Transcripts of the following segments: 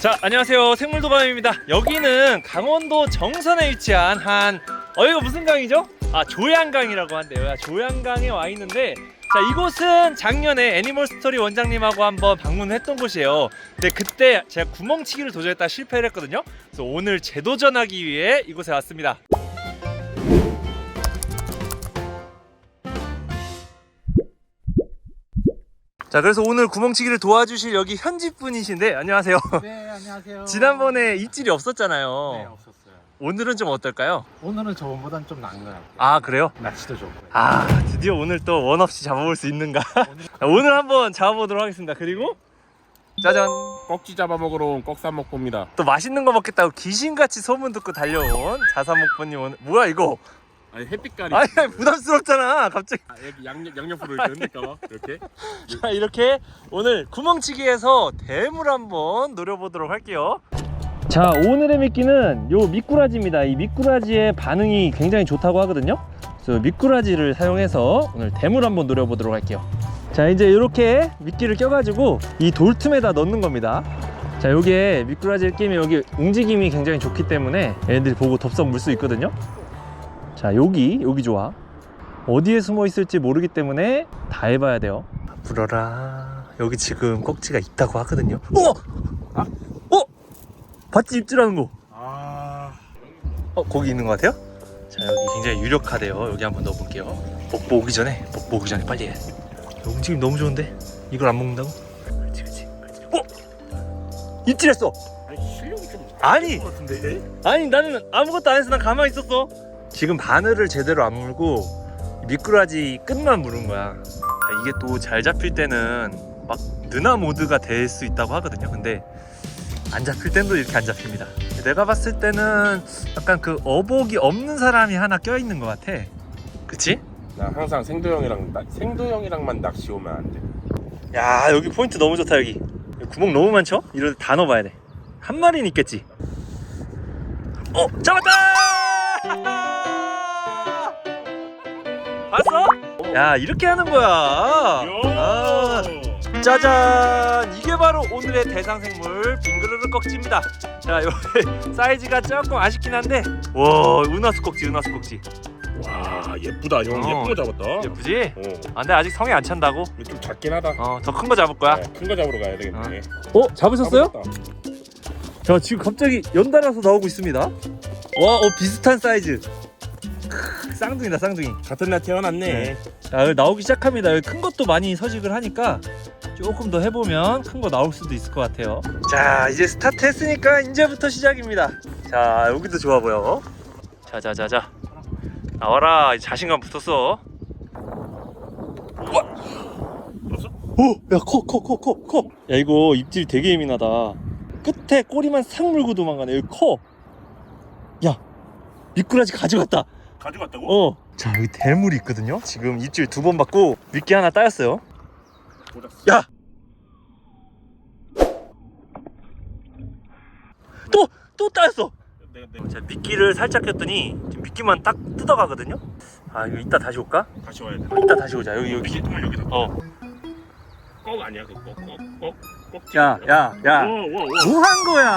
자, 안녕하세요. 생물도감입니다. 여기는 강원도 정선에 위치한 한 어, 이거 무슨 강이죠? 아, 조양강이라고 한대요. 아, 조양강에 와 있는데 자, 이곳은 작년에 애니멀 스토리 원장님하고 한번 방문했던 곳이에요. 근데 그때 제가 구멍치기를 도전했다 실패를 했거든요. 그래서 오늘 재도전하기 위해 이곳에 왔습니다. 자, 그래서 오늘 구멍치기를 도와주실 여기 현지 분이신데 안녕하세요. 네 안녕하세요. 지난번에 입질이 없었잖아요. 네 없었어요. 오늘은 좀 어떨까요? 오늘은 저번보단 좀 나은 것 같아요. 아 그래요? 날씨도 좋고요. 아 드디어 오늘 또 원 없이 잡아볼 수 있는가? 오늘 자, 오늘 한번 잡아보도록 하겠습니다. 그리고 짜잔 꺽지 잡아먹으러 온 꺽삼목보입니다. 또 맛있는 거 먹겠다고 귀신같이 소문 듣고 달려온 자사목보님 오늘 뭐야 이거? 아니 햇빛깔이. 아니 아니, 부담스럽잖아 갑자기 아, 여기 양옆 양옆으로 이렇게 흔들까 봐 이렇게. 자 이렇게 오늘 구멍치기에서 대물 한번 노려보도록 할게요. 자 오늘의 미끼는 요 미꾸라지입니다. 이 미꾸라지의 반응이 굉장히 좋다고 하거든요. 그래서 미꾸라지를 사용해서 오늘 대물 한번 노려보도록 할게요. 자 이제 이렇게 미끼를 껴가지고 이 돌틈에다 넣는 겁니다. 자 요게 미꾸라지를 끼면 여기 움직임이 굉장히 좋기 때문에 얘네들이 보고 덥석 물 수 있거든요. 자 여기 여기 좋아. 어디에 숨어 있을지 모르기 때문에 다 해봐야 돼요. 불어라. 여기 지금 꼭지가 있다고 하거든요. 어! 아, 어! 봤지 입질하는 거. 아. 어 거기 있는 것 같아요? 자 여기 굉장히 유력하대요. 여기 한번 넣어볼게요. 먹보 오기 전에 먹보 오기 전에 빨리 해. 움직임 너무 좋은데 이걸 안 먹는다고? 그렇지 그렇지. 그렇지. 어! 입질했어. 아니 실력이 좀. 아니 것 같은데. 아니 나는 아무것도 안 해서 난 가만히 있었어. 지금 바늘을 제대로 안 물고 미꾸라지 끝만 물은 거야. 자, 이게 또 잘 잡힐 때는 막 느나 모드가 될 수 있다고 하거든요. 근데 안 잡힐 땐도 이렇게 안 잡힙니다. 내가 봤을 때는 약간 그 어복이 없는 사람이 하나 껴 있는 것 같아. 그치? 나 항상 생도 형이랑 나- 생도 형이랑만 낚시 오면 안 돼. 야 여기 포인트 너무 좋다 여기. 여기 구멍 너무 많죠? 이럴 때다 넣어봐야 돼. 한 마리는 있겠지. 어 잡았다! 봤어? 야 이렇게 하는 거야. 아, 짜잔! 이게 바로 오늘의 대상생물 빙그르르 꺽지입니다. 자, 요 사이즈가 조금 아쉽긴 한데, 와, 은하수 꺽지, 은하수 꺽지. 와 예쁘다 형 어. 예쁜 거 잡았다. 예쁘지? 어. 아, 근데 아직 성에 안 찬다고. 좀 작긴 하다. 어, 더 큰 거 잡을 거야. 큰 거 잡으러 가야 되겠네. 어, 잡으셨어요? 잡았다. 자, 지금 갑자기 연달아서 나오고 있습니다. 와, 어, 비슷한 사이즈. 크, 쌍둥이다, 쌍둥이. 같은 날 태어났네. 네. 자, 여기 나오기 시작합니다. 여기 큰 것도 많이 서식을 하니까 조금 더 해보면 큰 거 나올 수도 있을 것 같아요. 자, 이제 스타트 했으니까 이제부터 시작입니다. 자, 여기도 좋아 보여. 자, 자, 자, 자. 나와라. 이제 자신감 붙었어. 우와! 오! 야, 커, 커, 커, 커, 커. 야, 이거 입질 되게 예민하다. 끝에 꼬리만 싹 물고 도망가네. 여기 커. 야, 미꾸라지 가져갔다. 가져갔다고? 어. 자 여기 대물이 있거든요. 지금 입질 두 번 받고 미끼 하나 따였어요. 꽂았어. 야. 또 또 따였어. 내가 내가 자 미끼를 살짝 꼈더니 지금 미끼만 딱 뜯어가거든요. 아 이거 이따 다시 올까? 다시 와야 돼. 어, 이따 다시 오자. 여기 여기. 미끼통을 여기다. 어. 꺽 아니야 그거 꺽 꺽. 꺽. 야, 야, 야. 와와 와. 뭐 한 거야?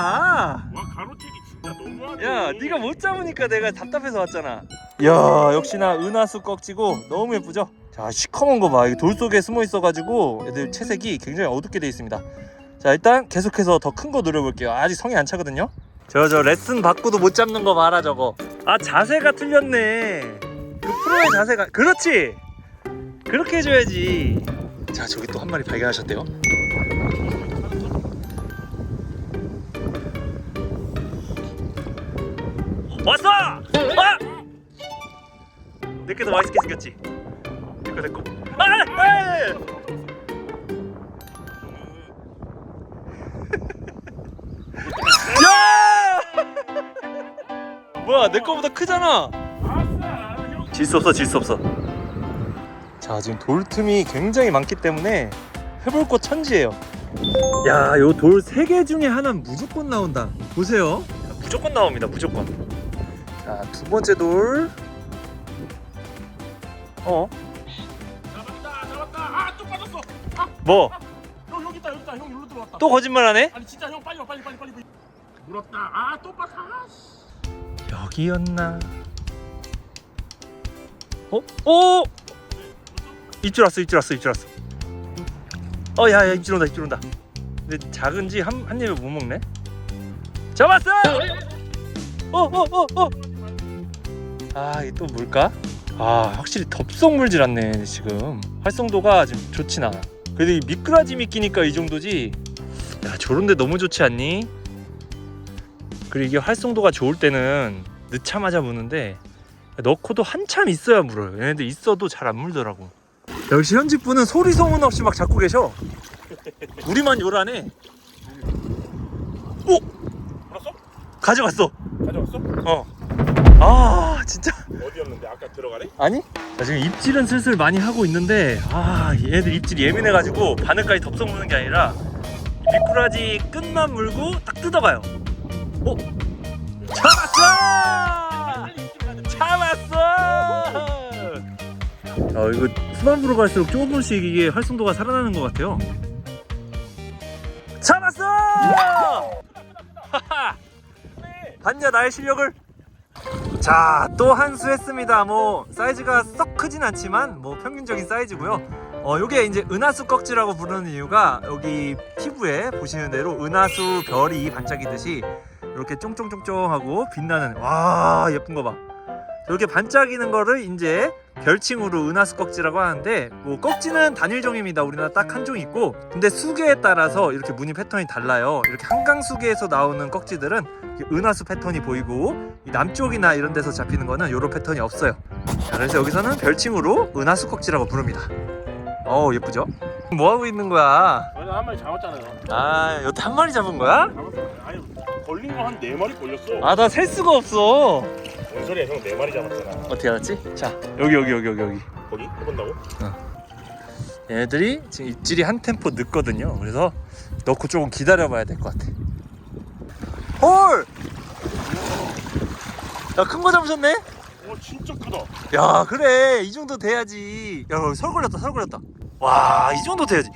와 가로채기 진짜 너무하네. 야, 네가 못 잡으니까 내가 답답해서 왔잖아. 야, 역시나 은하수 꺽지고 너무 예쁘죠? 자, 시커먼 거 봐. 이돌 속에 숨어 있어가지고 애들 채색이 굉장히 어둡게 돼 있습니다. 자, 일단 계속해서 더 큰 거 노려볼게요. 아직 성이 안 차거든요. 저, 저 레슨 받고도 못 잡는 거 봐라, 저거. 아, 자세가 틀렸네. 그 프로의 자세가. 그렇지! 그렇게 해줘야지. 자, 저기 또 한 마리 발견하셨대요. 왔어! 아! 내게 더 맛있게 생겼지? 내거 내 거 아! 아! 야! 뭐야 내 거보다 크잖아 질 수 없어 질 수 없어 자 지금 돌 틈이 굉장히 많기 때문에 해볼 거 천지예요 야 요 돌 세 개 중에 하나는 무조건 나온다 보세요 무조건 나옵니다 무조건 자, 두 번째 돌. 어? 잡았다 잡았다 아또 빠졌어 뭐? 형 여기 있다 여기 있다 형 일로 들어왔다 또 거짓말하네? 아니 진짜 형 빨리 와 빨리 빨리 빨리 물었다 아또 빠졌어 아, 씨. 여기였나? 어? 오! 입질 왔어 입질 왔어 입질 왔어 어 야야 입질 온다 입질 온다 근데 작은지 한, 한 입에 못 먹네 잡았어! 어어어 어, 어. 아 이게 또 뭘까? 아 확실히 덥석 물질 않네 지금. 활성도가 지금 좋진 않아. 그래도 이 미꾸라지 미끼니까 이 정도지? 야 저런데 너무 좋지 않니? 그리고 이게 활성도가 좋을 때는 늦자마자 무는데 넣고도 한참 있어야 물어요. 얘네들 있어도 잘 안 물더라고. 역시 현직 분은 소리 소문 없이 막 잡고 계셔. 우리만 요란해. 오! 물었어? 가져갔어. 가져왔어? 아 진짜 어디였는데 아까 들어가네? 아니? 자, 지금 입질은 슬슬 많이 하고 있는데 아 얘들 입질이 예민해가지고 바늘까지 덥석 무는 게 아니라 이 미꾸라지 끝만 물고 딱 뜯어봐요 오! 잡았어! 잡았어! 어 이거 후반부로 갈수록 조금씩 이게 활성도가 살아나는 것 같아요 잡았어! 하하! 봤냐 나의 실력을? 자, 또 한 수 했습니다. 뭐 사이즈가 썩 크진 않지만 뭐 평균적인 사이즈고요. 어, 요게 이제 은하수 꺽지라고 부르는 이유가 여기 피부에 보시는 대로 은하수 별이 반짝이듯이 이렇게 쫑쫑쫑쫑하고 빛나는 와 예쁜 거 봐. 이렇게 반짝이는 거를 이제 별칭으로 은하수 꺽지라고 하는데 뭐 꺽지는 단일종입니다. 우리나라 딱 한 종 있고 근데 수계에 따라서 이렇게 무늬 패턴이 달라요. 이렇게 한강 수계에서 나오는 꺽지들은 은하수 패턴이 보이고 이 남쪽이나 이런 데서 잡히는 거는 이런 패턴이 없어요. 자, 그래서 여기서는 별칭으로 은하수 꺽지라고 부릅니다. 어 예쁘죠? 뭐 하고 있는 거야? 아니 한 마리 잡았잖아요 아 여태 한 마리 잡은 거야? 잡았어 아니 걸린 거 한 네 마리 걸렸어 아 나 셀 수가 없어. 뭔 소리야 형 네 마리 잡았잖아 어떻게 알았지? 자 여기 여기 여기 여기 여기. 거기 해본다고? 얘네들이 지금 입질이 한 템포 늦거든요. 그래서 넣고 조금 기다려 봐야 될 것 같아. 헐! 야큰 거 잡으셨네? 어 진짜 크다 야 그래 이 정도 돼야지. 야설 걸렸다 설 걸렸다. 와 이 정도 돼야지.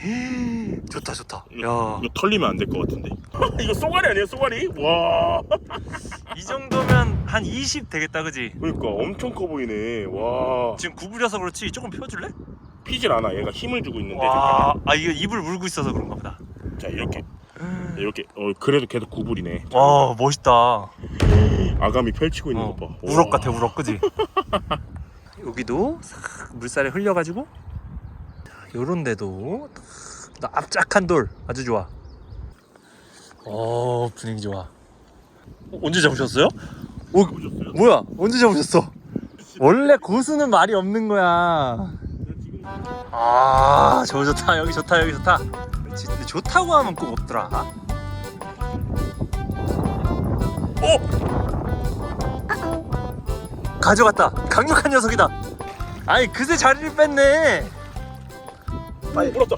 좋다 좋다. 야. 이거 털리면 안 될 것 같은데 이거 쏘가리 아니에요 쏘가리? 와 이 정도면 한 20 되겠다 그지? 그러니까 엄청 커 보이네 와 지금 구부려서 그렇지 조금 펴줄래? 피질 않아 얘가 힘을 주고 있는데 와, 아 이거 입을 물고 있어서 그런가 보다. 자 이렇게 이렇게 어 그래도 계속 구부리네 와 멋있다. 아감이 펼치고 있는 어, 것봐 우럭 같아 우럭 그지? 여기도 싹 물살에 흘려가지고 자, 요런 데도 딱 납작한 돌 아주 좋아. 어 분위기 좋아. 어, 언제 잡으셨어요? 오 보셨어요? 뭐야 언제 잡으셨어? 원래 고수는 말이 없는 거야. 아, 저거 좋다. 여기 좋다. 여기 좋다. 그렇지. 근데 좋다고 하면 꼭 없더라. 오! 가져갔다. 강력한 녀석이다. 아니, 그새 자리를 뺐네. 빨리 물었다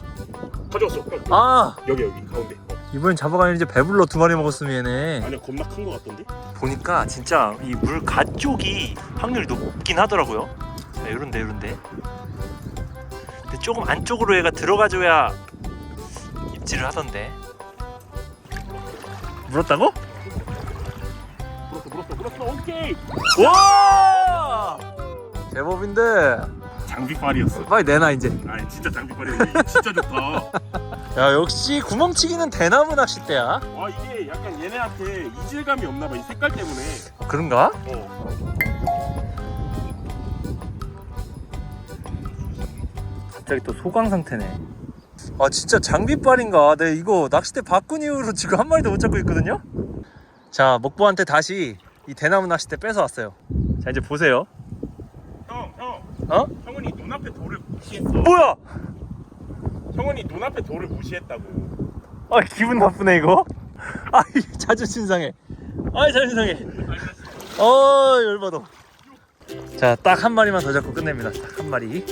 가져왔어 형. 아, 여기 여기 가운데 어. 이번엔 잡아가는 이제 배불러 두 마리 먹었으면 얘네. 아니야 겁나 큰 거 같던데? 보니까 진짜 이 물 가쪽이 확률이 높긴 하더라고요. 자, 이런데 이런데. 근데 조금 안쪽으로 얘가 들어가줘야 입질을 하던데. 물었다고? 물었어 물었어 물었어 오케이 와! 제법인데. 장비빨이었어 빨리 내놔 이제. 아니 진짜 장비빨이야 진짜 좋다 야 역시 구멍치기는 대나무 낚싯대야. 와 이게 약간 얘네한테 이질감이 없나 봐 이 색깔 때문에 그런가? 어 갑자기 또 소강 상태네. 아 진짜 장비빨인가? 네 이거 낚싯대 바꾼 이후로 지금 한 마리도 못 잡고 있거든요. 자 먹보한테 다시 이 대나무 낚싯대 뺏어 왔어요. 자 이제 보세요. 어? 형은이 눈앞에 돌을 무시했어. 뭐야? 형은이 눈앞에 돌을 무시했다고. 아 기분 나쁘네 이거. 아 자존심 상해. 아 자존심 상해. 어 열받아. 자딱 한 마리만 더 잡고 끝냅니다. 딱 한 마리.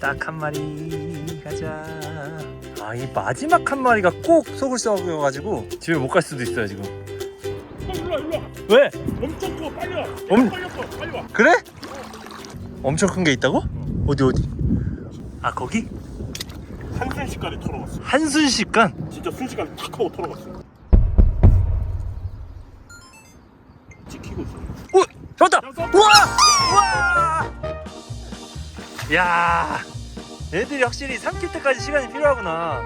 딱 한 마리 가자. 아 이 마지막 한 마리가 꼭 속을 썩여가지고 집에 못 갈 수도 있어요 지금. 형 일로 와, 일로 와. 왜? 엄청 커, 빨리 와. 엄- 빨리 와, 빨리 와. 그래? 엄청 큰 게 있다고? 어디 어디? 아 거기? 한순식간에 털어갔어. 한순식간? 진짜 순식간에 탁 하고 털어갔어. 찍히고 있어. 오! 잡았다! 우와! 우와! 야 애들이 확실히 삼킬 때까지 시간이 필요하구나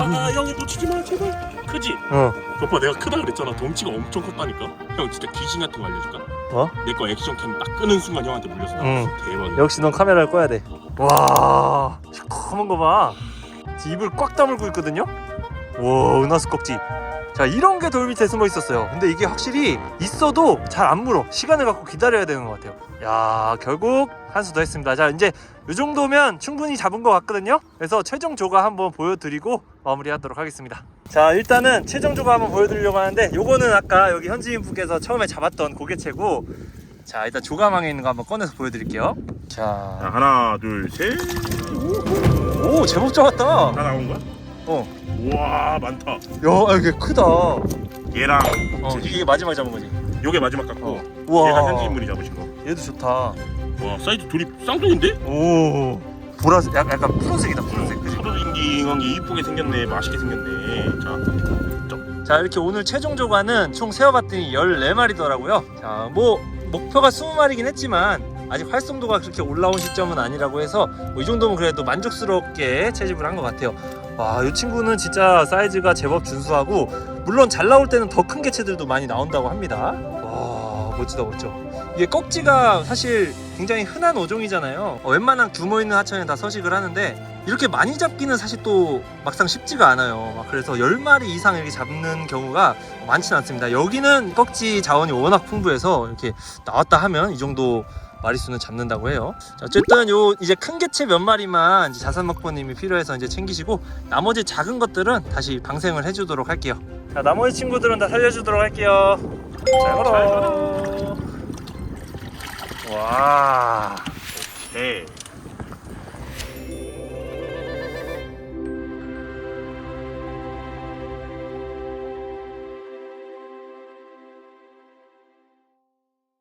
아, 형이 놓치지 마, 제발. 크지? 어 오빠 내가 크다 그랬잖아. 덩치가 엄청 컸다니까. 형 진짜 귀신 같은 거 알려줄까? 어? 내 거 액션 캠 딱 끄는 순간 형한테 물렸어. 응. 대박이야. 역시 넌 카메라를 꺼야 돼 와 시커먼 거봐. 입을 꽉 다물고 있거든요? 와 은하수 꺽지 자 이런 게 돌 밑에 숨어 있었어요. 근데 이게 확실히 있어도 잘 안 물어. 시간을 갖고 기다려야 되는 것 같아요. 야 결국 한 수 더 했습니다. 자 이제 이 정도면 충분히 잡은 것 같거든요? 그래서 최종 조가 한번 보여드리고 마무리하도록 하겠습니다 자 일단은 최종 조가 한번 보여드리려고 하는데 요거는 아까 여기 현지인 분께서 처음에 잡았던 고개체고 자 일단 조가망에 있는 거 한번 꺼내서 보여드릴게요 자, 자, 하나, 둘, 셋. 오 제법 잡았다 다 나온 거야? 어. 우와, 많다. 야 아, 이게 크다 어 얘랑 이게 마지막에 잡은 거지 요게 마지막 같고 어. 우와 얘가 현지인물이 잡으신 거. 얘도 좋다 와, 사이즈 둘이 쌍둥인데? 오 보라색 약간, 약간 푸른색이다 푸른색 그지? 게 이쁘게 생겼네. 맛있게 생겼네. 자, 자 이렇게 오늘 최종 조과는 총 세어봤더니 14마리더라고요. 자 뭐 목표가 20마리긴 했지만 아직 활성도가 그렇게 올라온 시점은 아니라고 해서 뭐 이 정도면 그래도 만족스럽게 채집을 한 것 같아요. 와 이 친구는 진짜 사이즈가 제법 준수하고 물론 잘 나올 때는 더 큰 개체들도 많이 나온다고 합니다. 와 멋지다 멋져. 이게 꺽지가 사실 굉장히 흔한 어종이잖아요. 어, 웬만한 규모 있는 하천에 다 서식을 하는데 이렇게 많이 잡기는 사실 또 막상 쉽지가 않아요. 막 그래서 10마리 이상 이렇게 잡는 경우가 많지는 않습니다. 여기는 꺽지 자원이 워낙 풍부해서 이렇게 나왔다 하면 이 정도 마리수는 잡는다고 해요. 자, 어쨌든 요 이제 큰 개체 몇 마리만 이제 자산 먹보님이 필요해서 이제 챙기시고 나머지 작은 것들은 다시 방생을 해주도록 할게요. 자, 나머지 친구들은 다 살려주도록 할게요. 잘 걸어. 와.